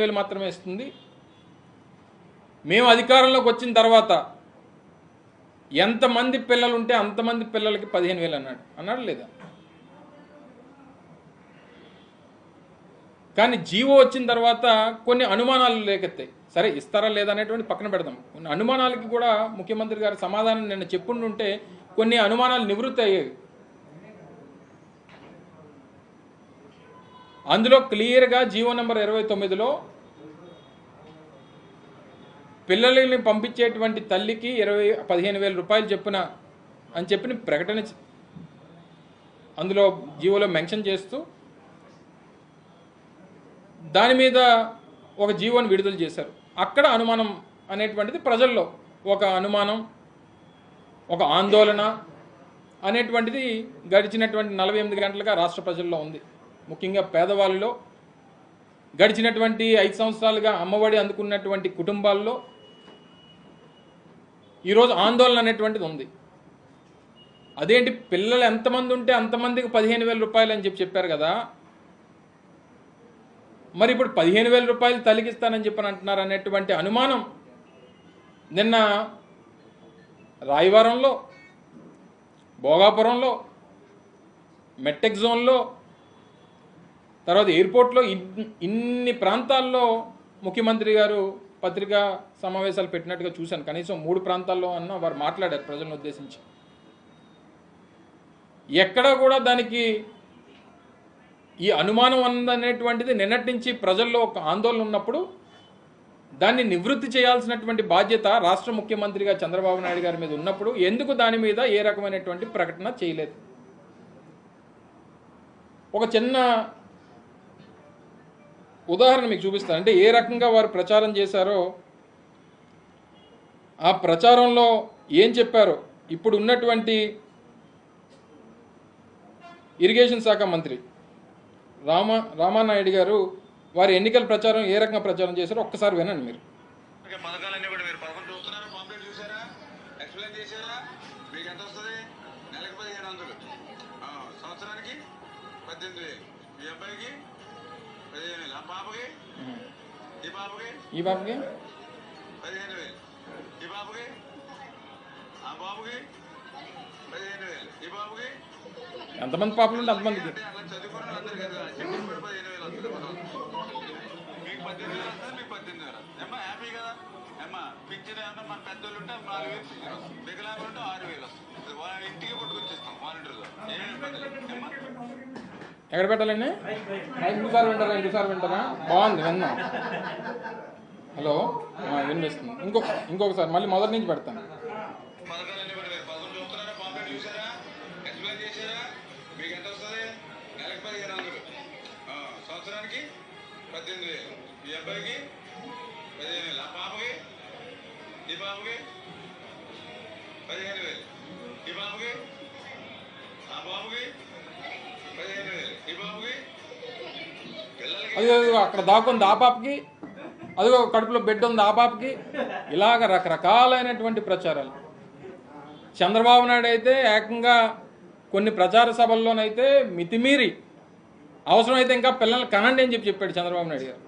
వేలు మాత్రమే ఇస్తుంది. మేము అధికారంలోకి వచ్చిన తర్వాత ఎంతమంది పిల్లలు ఉంటే అంతమంది పిల్లలకి పదిహేను వేలు అన్నాడు. అన్నాడు లేదా? కానీ జీవో వచ్చిన తర్వాత కొన్ని అనుమానాలు లేకెత్తాయి. సరే ఇస్తారా లేదా అనేటువంటి పక్కన పెడదాం. కొన్ని అనుమానాలకి కూడా ముఖ్యమంత్రి గారి సమాధానం నిన్న చెప్పుండుంటే కొన్ని అనుమానాలు నివృత్తి అయ్యాయి. అందులో క్లియర్గా జీవో నెంబర్ ఇరవై తొమ్మిదిలో పిల్లల్ని పంపించేటువంటి తల్లికి ఇరవై పదిహేను వేల రూపాయలు చెప్పున అని చెప్పిన ప్రకటన అందులో జీవోలో మెన్షన్ చేస్తూ దాని మీద ఒక జీవోని విడుదల చేశారు. అక్కడ అనుమానం అనేటువంటిది ప్రజల్లో ఒక అనుమానం ఒక ఆందోళన అనేటువంటిది గడిచినటువంటి నలభై ఎనిమిది గంటలుగా రాష్ట్ర ప్రజల్లో ఉంది. ముఖ్యంగా పేదవాళ్ళలో గడిచినటువంటి ఐదు సంవత్సరాలుగా అమ్మఒడి అందుకున్నటువంటి కుటుంబాల్లో ఈరోజు ఆందోళన అనేటువంటిది ఉంది. అదేంటి? పిల్లలు ఎంతమంది ఉంటే అంతమందికి పదిహేను వేల రూపాయలు అని చెప్పి చెప్పారు కదా. మరి ఇప్పుడు పదిహేను వేల రూపాయలు తలిగిస్తానని చెప్పని అంటున్నారు అనేటువంటి అనుమానం నిన్న రాయవరంలో భోగాపురంలో మెట్టెక్ జోన్లో తర్వాత ఎయిర్పోర్ట్లో ఇన్ని ప్రాంతాల్లో ముఖ్యమంత్రి గారు పత్రికా సమావేశాలు పెట్టినట్టుగా చూశాను. కనీసం మూడు ప్రాంతాల్లో అన్న వారు మాట్లాడారు ప్రజలను ఉద్దేశించి. ఎక్కడ కూడా దానికి ఈ అనుమానం ఉందనేటువంటిది నిన్నటి నుంచి ప్రజల్లో ఒక ఆందోళన ఉన్నప్పుడు దాన్ని నివృత్తి చేయాల్సినటువంటి బాధ్యత రాష్ట్ర ముఖ్యమంత్రిగా చంద్రబాబు నాయుడు గారి మీద ఉన్నప్పుడు ఎందుకు దాని మీద ఏ రకమైనటువంటి ప్రకటన చేయలేదు? ఒక చిన్న ఉదాహరణ మీకు చూపిస్తాను అంటే ఏ రకంగా వారు ప్రచారం చేశారో ఆ ప్రచారంలో ఏం చెప్పారో. ఇప్పుడు ఉన్నటువంటి ఇరిగేషన్ శాఖ మంత్రి రామ రామానాయుడు గారు వారి ఎన్నికల ప్రచారం ఏ రకంగా ప్రచారం చేశారో ఒక్కసారి వినండి మీరు. సంవత్సరానికి పద్దెనిమిది మీ అబ్బాయికి? పదిహేను వేలు ఆ పాపకి ఈ పాపకి ఈ బాబుకి పదిహేను వేలు ఈ బాబుకి ఆ బాబుకి పదిహేను వేలు ఈ బాబుకి ఎంతమంది పాపలు ఉంటే అంతమందికి అంటే అలా చదువుకున్న వాళ్ళందరూ కదా చెప్పి కూడా పదిహేను వేలు వస్తుంది మన మీకు పద్దెనిమిది వేలు వస్తుంది మీకు పద్దెనిమిది వేలు ఏమ్మా హ్యాపీ కదా ఏమ్మా పింఛన్ ఏమన్నా మన పెద్దోళ్ళు ఉంటే నాలుగు వేలు పింఛన్ వస్తుంది వికలాంగులు ఉంటే ఆరు వేలు వస్తుంది వాళ్ళ ఇంటికి పట్టుకొచ్చిస్తాం వాలంటీర్లు ఏమేమి ఇబ్బంది లేదు ఏమ్మా ఎక్కడ పెట్టాలండి? ఇంకోసారి వింటారా ఇంకోసారి వింటారా? బాగుంది విన్నా. హలో? వినిపిస్తుంది. ఇంకో ఇంకొకసారి మళ్ళీ మొదటి నుంచి పెడతాను. మీకు ఎంత వస్తుంది పదిహేను సంవత్సరానికి పద్దెనిమిది వేలు. ఈ అబ్బాయికి పదిహేను వేలు ఆ పాపకి ఈ పాపకి పదిహేను వేలు ఈ పాపకి ఆ బాబుకి పదిహేను వేలు ఈ బాబుకి పిల్లలకి అదిగో అక్కడ దాక్కుంది ఆ పాపకి. అదిగో కడుపులో బెడ్ ఉంది ఆ పాపకి. ఇలాగ రకరకాలైనటువంటి ప్రచారాలు. చంద్రబాబు నాయుడు అయితే ఏకంగా కొన్ని ప్రచార సభల్లోనైతే మితిమీరి అవసరమైతే ఇంకా పిల్లల్ని కనండి అని చెప్పి చెప్పాడు చంద్రబాబు నాయుడు గారు.